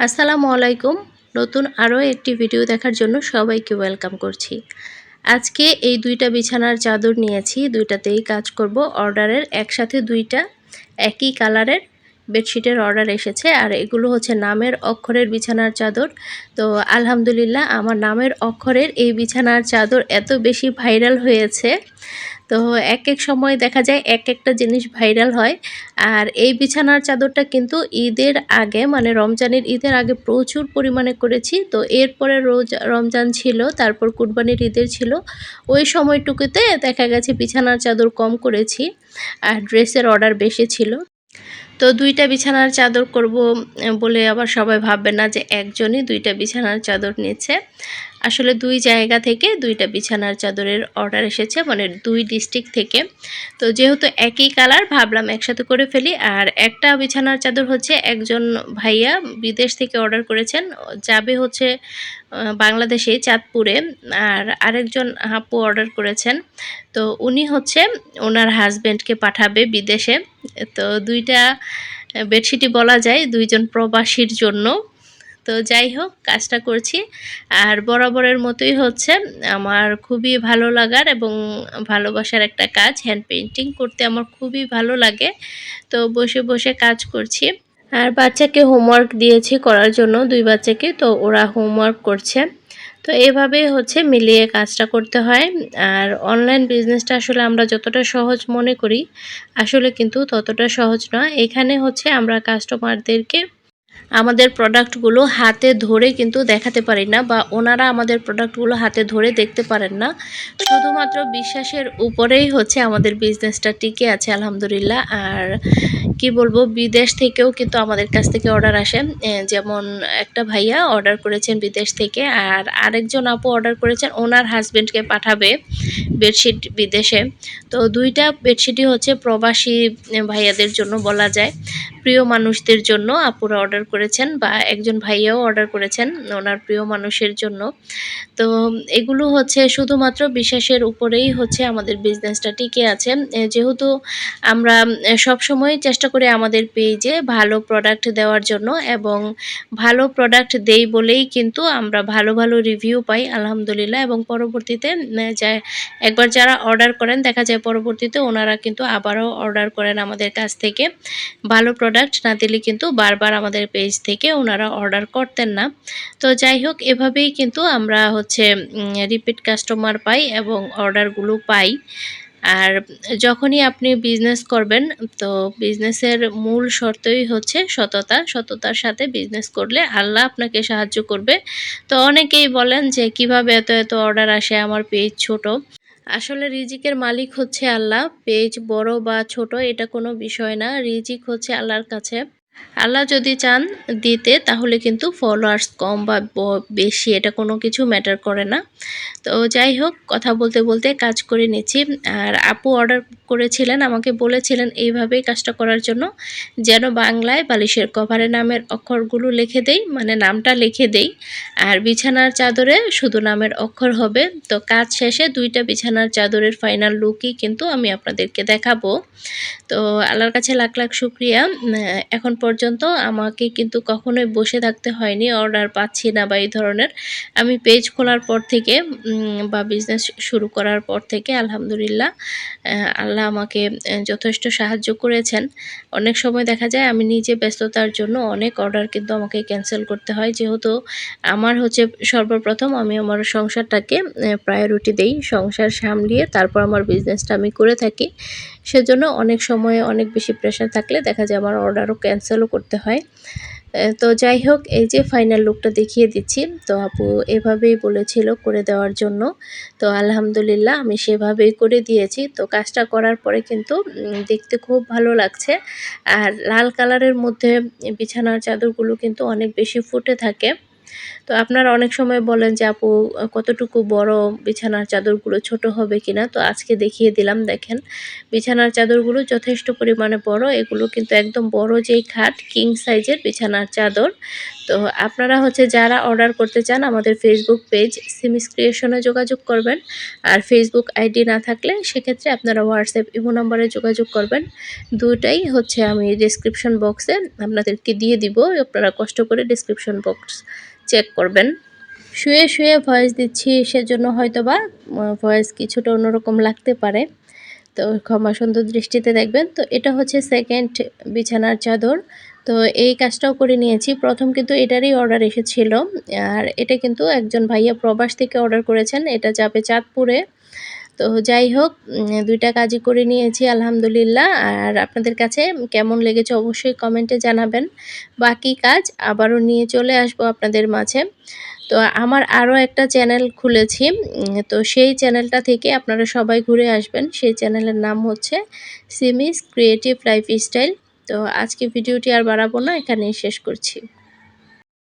আসসালামু আলাইকুম। নতুন আরও একটি ভিডিও দেখার জন্য সবাইকে ওয়েলকাম করছি। আজকে এই দুইটা বিছানার চাদর নিয়েছি। দুইটাতেই কাজ করব। অর্ডারের একসাথে দুইটা, একই কালারের। বেডশিটের অর্ডার এসেছে, আর এগুলো হচ্ছে নামের অক্ষরের বিছানার চাদর। তো আলহামদুলিল্লাহ, আমার নামের অক্ষরের এই বিছানার চাদর এত বেশি ভাইরাল হয়েছে। তো এক এক সময় দেখা যায় এক একটা জিনিস ভাইরাল হয়, আর এই বিছানার চাদরটা কিন্তু ঈদের আগে মানে রমজানের ঈদের আগে প্রচুর পরিমাণে করেছি। তো এরপরে রোজ রমজান ছিল, তারপর কুরবানির ঈদের ছিল, ওই সময়টুকুতে দেখা গেছে বিছানার চাদর কম করেছি, আর ড্রেসের অর্ডার বেশি ছিল। তো দুইটা বিছানার চাদর করব বলে আবার সবাই ভাববে না যে একজনই দুইটা বিছানার চাদর নিচ্ছে আসলে দুই জায়গা থেকে দুইটা বিছানার চাদরের অর্ডার এসেছে মানে দুই ডিস্ট্রিক্ট থেকে। তো যেহেতু একই কালার ভাবলাম একসাথে করে ফেলি। আর একটা বিছানার চাদর হচ্ছে একজন ভাইয়া বিদেশ থেকে অর্ডার করেছেন। যাবে হচ্ছে বাংলাদেশে, চাঁদপুরে। আর আরেকজন হাপু অর্ডার করেছেন। তো উনি হচ্ছে ওনার হাজব্যান্ডকে পাঠাবে বিদেশে। তো দুইটা বেডশিটই বলা যায়, দুইজন প্রবাসীর জন্য। তো যাই হোক, কাজটা করছি। আর বরাবরের মতোই হচ্ছে, আমার খুবই ভালো লাগার এবং ভালোবাসার একটা কাজ হ্যান্ড পেন্টিং করতে আমার খুবই ভালো লাগে। তো বসে বসে কাজ করছি। আর বাচ্চাকে হোমওয়ার্ক দিয়েছি করার জন্য, দুই বাচ্চাকে, তো ওরা হোমওয়ার্ক করছে। তো এভাবে হচ্ছে মিলিয়ে কাজটা করতে হয়। আর অনলাইন বিজনেসটা আসলে আমরা যতটা সহজ মনে করি, আসলে কিন্তু ততটা সহজ নয়। এখানে হচ্ছে আমরা কাস্টমারদেরকে আমাদের প্রোডাক্টগুলো হাতে ধরে কিন্তু দেখাতে পারি না বা ওনারা আমাদের প্রোডাক্টগুলো হাতে ধরে দেখতে পারেন না। শুধুমাত্র বিশ্বাসের উপরেই হচ্ছে আমাদের বিজনেসটা টিকে আছে, আলহামদুলিল্লাহ। আর কি বলব, বিদেশ থেকেও কিন্তু আমাদের কাছ থেকে অর্ডার আসে। যেমন একটা ভাইয়া অর্ডার করেছেন বিদেশ থেকে, আর আরেকজন আপু অর্ডার করেছেন ওনার হাজব্যান্ডকে পাঠাবে বেডশিট বিদেশে। তো দুইটা বেডশিটই হচ্ছে প্রবাসী ভাইয়াদের জন্য বলা যায়। প্রিয় মানুষদের জন্য আপুরা অর্ডার করেছেন বা একজন ভাইয়াও অর্ডার করেছেন ওনার প্রিয় মানুষের জন্য। তো এগুলো হচ্ছে শুধুমাত্র বিশ্বাসের উপরেই হচ্ছে আমাদের বিজনেসটা টিকে আছে। যেহেতু আমরা সব সময় চেষ্টা করি আমাদের পেজে ভালো প্রোডাক্ট দেওয়ার জন্য এবং ভালো প্রোডাক্ট দেই বলেই কিন্তু আমরা ভালো ভালো রিভিউ পাই, আলহামদুলিল্লাহ। এবং পরবর্তীতে একবার যারা অর্ডার করেন, দেখা যায় পরবর্তীতে ওনারা কিন্তু আবারও অর্ডার করেন আমাদের কাছ থেকে। ভালো প্রোডাক্ট না দিলে কিন্তু বারবার আমাদের পেজ থেকে ওনারা অর্ডার করতেন না। তো যাই হোক, এভাবেই কিন্তু আমরা হচ্ছে রিপিট কাস্টমার পাই এবং অর্ডারগুলো পাই। আর যখনই আপনি বিজনেস করবেন, তো বিজনেসের মূল শর্তই হচ্ছে সততা। সততার সাথে বিজনেস করলে আল্লাহ আপনাকে সাহায্য করবে। তো অনেকেই বলেন যে, কীভাবে এত এত অর্ডার আসে? আমার পেজ ছোট। আসলে রিজিকের মালিক হচ্ছে আল্লাহ। পেজ বড় বা ছোট, এটা কোনো বিষয় না। রিজিক হচ্ছে আল্লাহর কাছে। আল্লাহ যদি চান দিতে, তাহলে কিন্তু ফলোয়ার্স কম বা বেশি, এটা কোনো কিছু ম্যাটার করে না। তো যাই হোক, কথা বলতে বলতে কাজ করে নিচ্ছি। আর আপু অর্ডার করেছিলেন, আমাকে বলেছিলেন এইভাবেই কাজটা করার জন্য, যেন বাংলায় বালিশের কভারে নামের অক্ষরগুলো লিখে দেই মানে নামটা লিখে দেই। আর বিছানার চাদরে শুধু নামের অক্ষর হবে। তো কাজ শেষে দুইটা বিছানার চাদরের ফাইনাল লুকই কিন্তু আমি আপনাদেরকে দেখাবো। তো আল্লাহর কাছে লাখ লাখ শুক্রিয়া। এখন পর্যন্ত আমাকে কিন্তু কখনোই বসে থাকতে হয়নি অর্ডার পাচ্ছি না বা এই ধরনের। আমি পেজ খোলার পর থেকে বা বিজনেস শুরু করার পর থেকে আলহামদুলিল্লাহ আল্লাহ আমাকে যথেষ্ট সাহায্য করেছেন। অনেক সময় দেখা যায় আমি নিজে ব্যস্ততার জন্য অনেক অর্ডার কিন্তু আমাকে ক্যান্সেল করতে হয়। যেহেতু আমার হচ্ছে সর্বপ্রথম আমি আমার সংসারটাকে প্রায়োরিটি দেই, সংসার সামলিয়ে তারপর আমার বিজনেসটা আমি করে থাকি। সেজন্য অনেক সময় অনেক বেশি প্রেশার থাকলে দেখা যায় আমার অর্ডারও ক্যান্সেলও করতে হয়। তো যাই হোক, এই যে ফাইনাল লুকটা দেখিয়ে দিচ্ছি। তো আপু এভাবেই বলেছিল করে দেওয়ার জন্য। তো আলহামদুলিল্লাহ আমি সেভাবেই করে দিয়েছি। তো কাজটা করার পরে কিন্তু দেখতে খুব ভালো লাগছে। আর লাল কালারের মধ্যে বিছানার চাদরগুলো কিন্তু অনেক বেশি ফুটে থাকে। তো আপনারা অনেক সময় বলেন যে, আপু, কতটুকু বড় বিছানার চাদরগুলো ছোট হবে কিনা? তো আজকে দেখিয়ে দিলাম, দেখেন। বিছানার চাদরগুলো যথেষ্ট পরিমাণে বড়। এগুলো কিন্তু একদম বড় যেই খাট, কিং সাইজের বিছানার চাদর। তো আপনারা হচ্ছে যারা অর্ডার করতে চান, আমাদের ফেসবুক পেজ সিমিস ক্রিয়েশনে যোগাযোগ করবেন। আর ফেসবুক আইডি না থাকলে সেক্ষেত্রে আপনারা হোয়াটসঅ্যাপ ইমো নাম্বারে যোগাযোগ করবেন। দুটাই হচ্ছে আমি ডিসক্রিপশন বক্সে আপনাদেরকে দিয়ে দিব। আপনারা কষ্ট করে ডিসক্রিপশন বক্স চেক করবেন। শুয়ে শুয়ে ভয়েস দিচ্ছি, সেজন্য হয়তো বা ভয়েস কিছুটা অন্যরকম লাগতে পারে। তো ক্ষমা সুন্দর দৃষ্টিতে দেখবেন। তো এটা হচ্ছে সেকেন্ড বিছানার চাদর। তো এই কাজটাও করে নিয়েছি। প্রথম কিন্তু এটারই অর্ডার এসেছিল। আর এটা কিন্তু একজন ভাইয়া প্রবাস থেকে অর্ডার করেছেন। এটা যাবে চাঁদপুরে। তো যাই হোক দুইটা কাজই করে নিয়েছি, আলহামদুলিল্লাহ। আর আপনাদের কাছে কেমন লেগেছে অবশ্যই কমেন্টে জানাবেন। বাকি কাজ আবারও নিয়ে চলে আসব আপনাদের মাঝে। তো আমার আরও একটা চ্যানেল খুলেছি তো সেই চ্যানেলটা থেকে আপনারা সবাই ঘুরে আসবেন। সেই চ্যানেলের নাম হচ্ছে সিমিস ক্রিয়েটিভ লাইফ স্টাইল তো আজকে ভিডিওটি আর বাড়াবো না, এখানেই শেষ করছি।